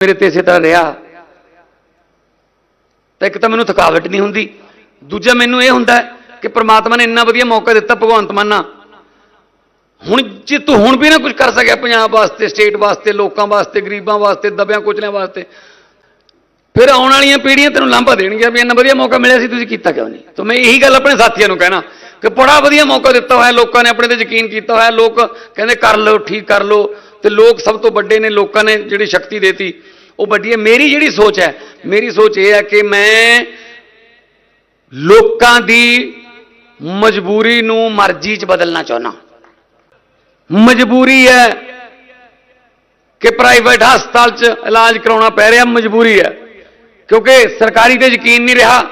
ਮੇਰੇ ਤੇ ਇਸੇ ਤਰ੍ਹਾਂ ਰਿਹਾ। ਤਾਂ ਇੱਕ ਤਾਂ ਮੈਨੂੰ ਥਕਾਵਟ ਨਹੀਂ ਹੁੰਦੀ। ਦੂਜਾ ਮੈਨੂੰ ਇਹ ਹੁੰਦਾ ਕਿ ਪ੍ਰਮਾਤਮਾ ਨੇ ਇੰਨਾ ਵਧੀਆ ਮੌਕਾ ਦਿੱਤਾ, ਭਗਵੰਤ ਮਾਨਾ ਹੁਣ ਜੇ ਤੂੰ ਹੁਣ ਵੀ ਨਾ ਕੁਝ ਕਰ ਸਕਿਆ ਪੰਜਾਬ ਵਾਸਤੇ ਸਟੇਟ ਵਾਸਤੇ, ਲੋਕਾਂ ਵਾਸਤੇ, ਗਰੀਬਾਂ ਵਾਸਤੇ, ਦਬਿਆਂ ਕੁਚਲਿਆਂ ਵਾਸਤੇ, ਫਿਰ ਆਉਣ ਵਾਲੀਆਂ ਪੀੜ੍ਹੀਆਂ ਤੈਨੂੰ ਲਾਂਭਾ ਦੇਣਗੀਆਂ ਵੀ ਇੰਨਾ ਵਧੀਆ ਮੌਕਾ ਮਿਲਿਆ ਸੀ, ਤੁਸੀਂ ਕੀਤਾ ਕਿਉਂ ਨਹੀਂ? ਤਾਂ ਮੈਂ ਇਹੀ ਗੱਲ ਆਪਣੇ ਸਾਥੀਆਂ ਨੂੰ ਕਹਿਣਾ ਕਿ ਬੜਾ ਵਧੀਆ ਮੌਕਾ ਦਿੱਤਾ ਹੋਇਆ, ਲੋਕਾਂ ਨੇ ਆਪਣੇ ਤੇ ਯਕੀਨ ਕੀਤਾ ਹੋਇਆ, ਲੋਕ ਕਹਿੰਦੇ ਕਰ ਲਓ, ਠੀਕ ਕਰ ਲਓ। ਤੇ ਲੋਕ ਸਭ ਤੋਂ ਵੱਡੇ ਨੇ, ਲੋਕਾਂ ਨੇ ਜਿਹੜੀ ਸ਼ਕਤੀ ਦੇਤੀ, ਉਹ ਵੱਡੀ ਹੈ। ਮੇਰੀ ਜਿਹੜੀ ਸੋਚ ਹੈ, ਮੇਰੀ ਸੋਚ ਇਹ ਹੈ ਕਿ ਮੈਂ ਲੋਕਾਂ ਦੀ ਮਜਬੂਰੀ ਨੂੰ ਮਰਜ਼ੀ 'ਚ ਬਦਲਣਾ ਚਾਹੁੰਦਾ। ਮਜਬੂਰੀ ਹੈ ਕਿ ਪ੍ਰਾਈਵੇਟ ਹਸਪਤਾਲ 'ਚ ਇਲਾਜ ਕਰਾਉਣਾ ਪੈ ਰਿਹਾ, ਮਜਬੂਰੀ ਹੈ। ਕਿਉਂਕਿ ਸਰਕਾਰੀ ਤੇ ਯਕੀਨ ਨਹੀਂ ਰਿਹਾ।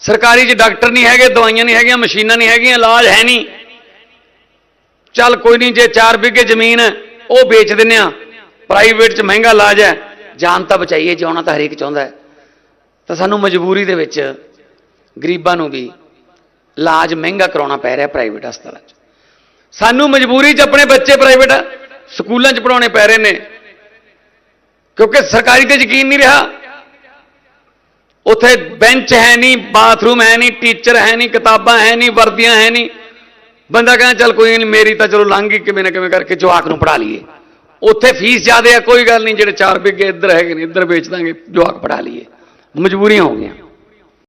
ਸਰਕਾਰੀ 'ਚ ਡਾਕਟਰ ਨਹੀਂ ਹੈਗੇ, ਦਵਾਈਆਂ ਨਹੀਂ ਹੈਗੀਆਂ, ਮਸ਼ੀਨਾਂ ਨਹੀਂ ਹੈਗੀਆਂ, ਇਲਾਜ ਹੈ ਨਹੀਂ। ਚੱਲ ਕੋਈ ਨਹੀਂ, ਜੇ 4 ਵਿਗੇ ਜ਼ਮੀਨ ਹੈ ਉਹ ਵੇਚ ਦਿੰਨੇ ਆ। ਪ੍ਰਾਈਵੇਟ 'ਚ ਮਹਿੰਗਾ ਇਲਾਜ ਹੈ। ਜਾਨ ਤਾਂ ਬਚਾਈਏ, ਜਿਉਣਾ ਤਾਂ ਹਰੇਕ ਚਾਹੁੰਦਾ ਹੈ। ਤਾਂ ਸਾਨੂੰ ਮਜਬੂਰੀ ਦੇ ਵਿੱਚ ਗਰੀਬਾਂ ਨੂੰ ਵੀ ਇਲਾਜ ਮਹਿੰਗਾ ਕਰਾਉਣਾ ਪੈ ਰਿਹਾ ਪ੍ਰਾਈਵੇਟ ਹਸਪਤਾਲਾਂ 'ਚ। ਸਾਨੂੰ ਮਜਬੂਰੀ 'ਚ ਆਪਣੇ ਬੱਚੇ ਪ੍ਰਾਈਵੇਟ ਸਕੂਲਾਂ 'ਚ ਪੜਾਉਣੇ ਪੈ ਰਹੇ ਨੇ। ਕਿਉਂਕਿ ਸਰਕਾਰੀ ਤੇ ਯਕੀਨ ਨਹੀਂ ਰਿਹਾ। ਉੱਥੇ ਬੈਂਚ ਹੈ ਨਹੀਂ, ਬਾਥਰੂਮ ਹੈ ਨਹੀਂ, ਟੀਚਰ ਹੈ ਨਹੀਂ, ਕਿਤਾਬਾਂ ਹੈ ਨਹੀਂ, ਵਰਦੀਆਂ ਹੈ ਨਹੀਂ। ਬੰਦਾ ਕਹਿੰਦਾ, ਚੱਲ ਕੋਈ ਨਹੀਂ, ਮੇਰੀ ਤਾਂ ਚਲੋ ਲੰਘ ਗਈ, ਕਿਵੇਂ ਨਾ ਕਿਵੇਂ ਕਰਕੇ ਜਵਾਕ ਨੂੰ ਪੜਾ ਲਈਏ। ਉੱਥੇ ਫੀਸ ਜ਼ਿਆਦੇ ਆ, ਕੋਈ ਗੱਲ ਨਹੀਂ, ਜਿਹੜੇ 4 ਬਿੱਗੇ ਇੱਧਰ ਹੈਗੇ ਨੇ, ਇੱਧਰ ਵੇਚ ਦਾਂਗੇ, ਜਵਾਕ ਪੜਾ ਲਈਏ। ਮਜਬੂਰੀਆਂ ਹੋ ਗਈਆਂ।